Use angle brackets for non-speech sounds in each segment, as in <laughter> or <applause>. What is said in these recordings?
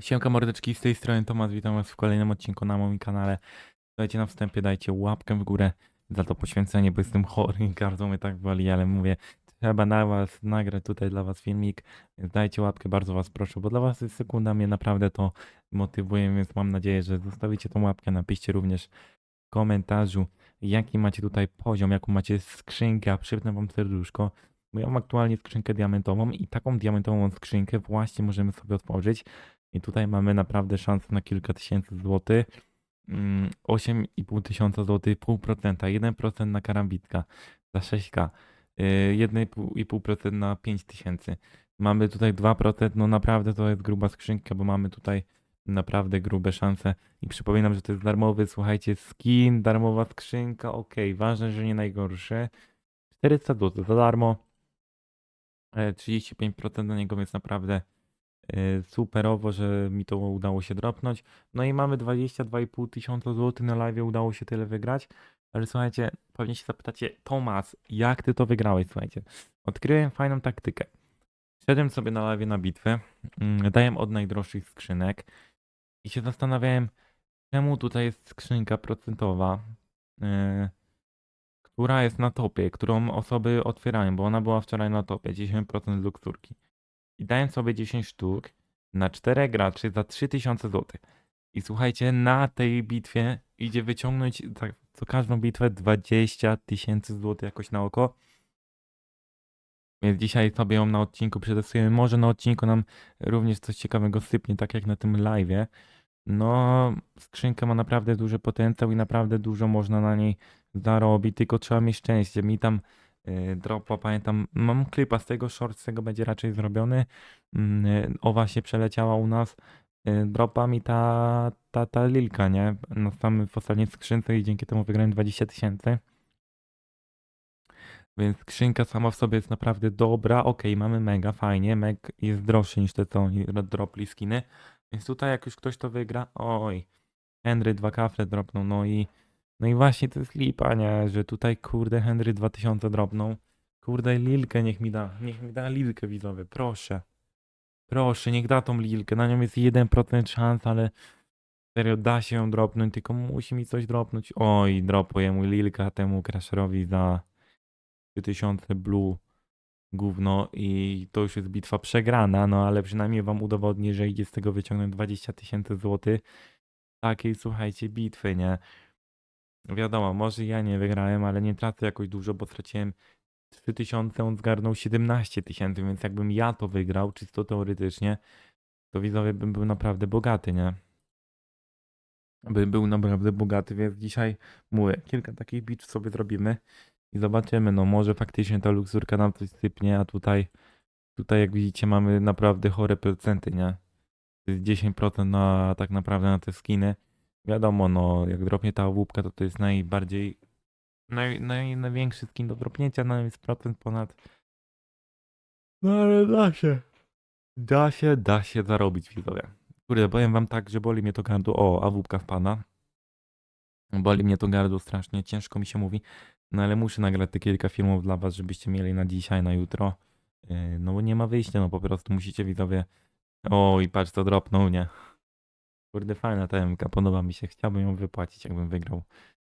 Siemka mordeczki, z tej strony Tomasz, witam was w kolejnym odcinku na moim kanale. Dajcie na wstępie, dajcie łapkę w górę za to poświęcenie, bo jestem chory i <laughs> gardło mnie tak boli, ale mówię, trzeba na was nagrać tutaj dla was filmik, więc dajcie łapkę, bardzo was proszę, bo dla was jest sekunda, mnie naprawdę to motywuje, więc mam nadzieję, że zostawicie tą łapkę, napiszcie również w komentarzu, jaki macie tutaj poziom, jaką macie skrzynkę, a przypnę wam serduszko, bo ja mam aktualnie skrzynkę diamentową i taką diamentową skrzynkę właśnie możemy sobie otworzyć. I tutaj mamy naprawdę szansę na kilka tysięcy złotych. Mm, 8,5 tysiąca złotych, 0,5%, 1% na karambitka za 6k, yy, 1,5% na 5 tysięcy. Mamy tutaj 2%, no naprawdę to jest gruba skrzynka, bo mamy tutaj naprawdę grube szanse. I przypominam, że to jest darmowy, słuchajcie, skin, darmowa skrzynka, ok, ważne, że nie najgorsze. 400 zł za darmo, e, 35% na niego, więc naprawdę e, superowo, że mi to udało się dropnąć. No i mamy 22,5 tysiąca złotych na live, udało się tyle wygrać. Ale słuchajcie, pewnie się zapytacie, Tomas, jak ty to wygrałeś? Słuchajcie, odkryłem fajną taktykę. Szedłem sobie na live na bitwę, mm, dałem od najdroższych skrzynek i się zastanawiałem, czemu tutaj jest skrzynka procentowa, e, która jest na topie, którą osoby otwierają, bo ona była wczoraj na topie, 10% luksurki i dałem sobie 10 sztuk na 4 graczy za 3000 zł. I słuchajcie, na tej bitwie idzie wyciągnąć tak, co każdą bitwę 20 tysięcy złotych jakoś na oko. Więc dzisiaj sobie ją na odcinku przetestujemy. Może na odcinku nam również coś ciekawego sypnie, tak jak na tym live'ie. No, skrzynka ma naprawdę duży potencjał i naprawdę dużo można na niej zarobić, tylko trzeba mieć szczęście. Mi tam dropa, pamiętam, mam klipa z tego, short z tego będzie raczej zrobiony. Mm, y, Owa się przeleciała u nas. y, Dropa mi ta, ta, ta lilka, nie? Na samym w ostatniej skrzynce i dzięki temu wygrałem 20 tysięcy. Więc skrzynka sama w sobie jest naprawdę dobra. Ok, mamy mega, fajnie. Meg jest droższy niż te co oni dropli skiny. Więc tutaj jak już ktoś to wygra, oj, Henry dwa kafle dropną, no i no i właśnie to jest lipa, nie? Że tutaj kurde Henry 2000 dropną. Kurde Lilkę niech mi da, niech mi da Lilkę widzowie, proszę. Proszę, niech da tą Lilkę, na nią jest 1% szans, ale serio da się ją dropnąć, tylko musi mi coś dropnąć. Oj, dropuje mu Lilka temu Crasherowi za 3000 blue gówno i to już jest bitwa przegrana, no ale przynajmniej wam udowodnię, że idzie z tego wyciągnąć 20 tysięcy złotych. Takiej, słuchajcie, bitwy, nie? Wiadomo, może ja nie wygrałem, ale nie tracę jakoś dużo, bo straciłem 3000, on zgarnął 17 tysięcy, więc jakbym ja to wygrał, czysto teoretycznie, to widzowie bym był naprawdę bogaty, nie? Bym był naprawdę bogaty, więc dzisiaj mówię, kilka takich bitw sobie zrobimy i zobaczymy, no może faktycznie ta luksurka nam coś sypnie, a tutaj, tutaj jak widzicie mamy naprawdę chore procenty, nie? To jest 10% na tak naprawdę na te skiny. Wiadomo, no jak dropnie ta łupka, to to jest najbardziej, naj, naj, największy skin do dropnięcia, no jest procent ponad. No ale da się. Da się, da się zarobić, widzowie. Kurde, powiem wam tak, że boli mnie to gardło. O, a łupka wpada. Boli mnie to gardło strasznie, ciężko mi się mówi. No ale muszę nagrać te kilka filmów dla was, żebyście mieli na dzisiaj, na jutro. Yy, No bo nie ma wyjścia, no po prostu musicie widzowie. O, i patrz co dropnął, nie? Kurde, fajna ta MK, podoba mi się. Chciałbym ją wypłacić, jakbym wygrał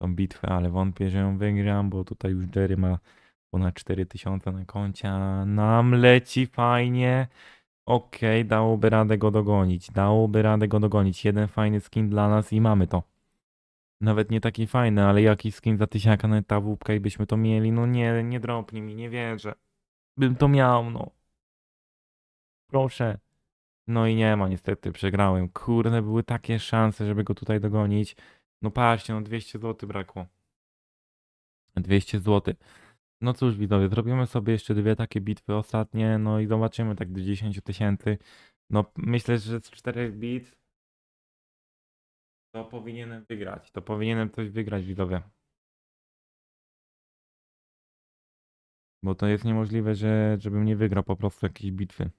tą bitwę, ale wątpię, że ją wygram, bo tutaj już Jerry ma ponad 4000 na koncie, nam leci fajnie. Okej, dałoby radę go dogonić. Dałoby radę go dogonić. Jeden fajny skin dla nas i mamy to. Nawet nie taki fajny, ale jakiś skin za tysiaka na ta wupka i byśmy to mieli. No nie, nie dropnij mi, nie wierzę. Bym to miał, no. Proszę. No i nie ma, niestety przegrałem. Kurde, były takie szanse, żeby go tutaj dogonić. No patrzcie, no 200 zł brakło. 200 zł. No cóż, widzowie, zrobimy sobie jeszcze dwie takie bitwy ostatnie, no i zobaczymy tak do 10 tysięcy. No myślę, że z czterech bit To powinienem wygrać. To powinienem coś wygrać, widzowie. Bo to jest niemożliwe, że żebym nie wygrał po prostu jakiejś bitwy.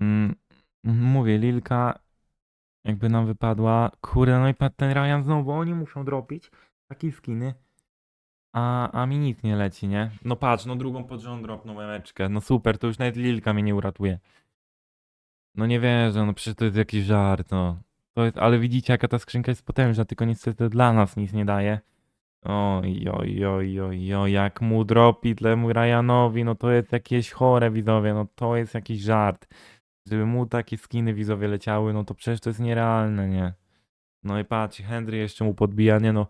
Mm, mówię, Lilka jakby nam wypadła. Kurde, no i ten Ryan znowu, oni muszą dropić takie skiny. A, a mi nic nie leci, nie? No patrz, no drugą pod rząd dropną memeczkę. No super, to już nawet Lilka mnie nie uratuje. No nie wierzę, no przecież to jest jakiś żart, no. To jest, ale widzicie, jaka ta skrzynka jest potężna, tylko niestety dla nas nic nie daje. Oj, oj, oj, oj, oj, jak mu dropi temu Ryanowi, no to jest jakieś chore widzowie, no to jest jakiś żart. Żeby mu takie skiny widzowie leciały, no to przecież to jest nierealne, nie? No i patrz, Henry jeszcze mu podbija, nie no.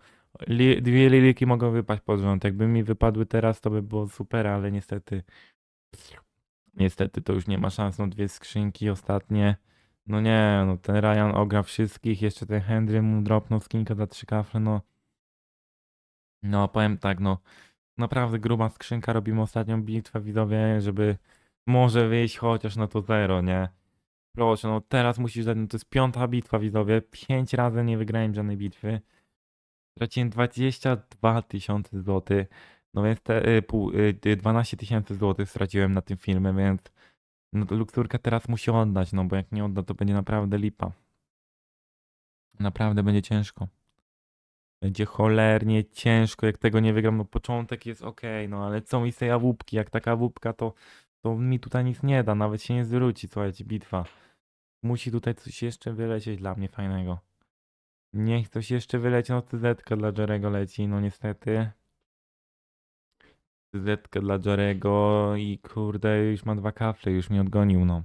Li, dwie liliki mogą wypaść pod rząd. Jakby mi wypadły teraz, to by było super, ale niestety. Niestety to już nie ma szans. No dwie skrzynki ostatnie. No nie, no ten Ryan ogra wszystkich. Jeszcze ten Henry mu dropnął skinkę za trzy kafle, no. No powiem tak, no. Naprawdę gruba skrzynka. Robimy ostatnią bitwę, widzowie, żeby może wyjść chociaż na to zero, nie? Proszę, no teraz musisz dać, no to jest piąta bitwa, widzowie. Pięć razy nie wygrałem żadnej bitwy. Straciłem 22 tysiące złotych. No więc te y, pół, y, y, 12 tysięcy złotych straciłem na tym filmie, więc no to luksurka teraz musi oddać, no bo jak nie odda, to będzie naprawdę lipa. Naprawdę będzie ciężko. Będzie cholernie ciężko, jak tego nie wygram. No początek jest ok, no ale co mi z tej awupki? Jak taka awupka, to, to mi tutaj nic nie da, nawet się nie zwróci, słuchajcie, bitwa. Musi tutaj coś jeszcze wylecieć dla mnie fajnego. Niech coś jeszcze wyleci, no CZ dla Jarego leci, no niestety. CZ dla Jarego i kurde, już ma dwa kafle, już mnie odgonił, no.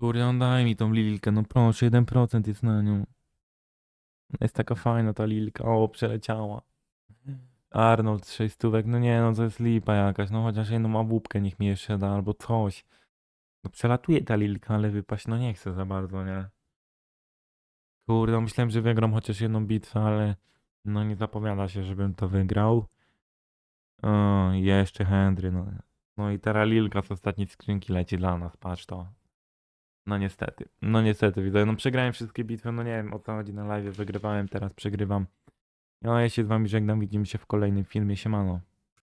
Kurde, on daj mi tą lilkę, no proszę, 1% jest na nią. Jest taka fajna ta lilka, o, przeleciała. Arnold, 6 stówek, no nie, no to jest lipa jakaś, no chociaż jedną awupkę niech mi jeszcze da, albo coś. No przelatuje ta lilka, ale wypaść, no nie chcę za bardzo, nie? Kurde, myślałem, że wygram chociaż jedną bitwę, ale no nie zapowiada się, żebym to wygrał. O, jeszcze Henry, no. No i teraz Lilka z ostatniej skrzynki leci dla nas, patrz to. No niestety, no niestety widzę, no przegrałem wszystkie bitwy, no nie wiem o co chodzi na live, wygrywałem, teraz przegrywam. No ja się z wami żegnam, widzimy się w kolejnym filmie, siemano.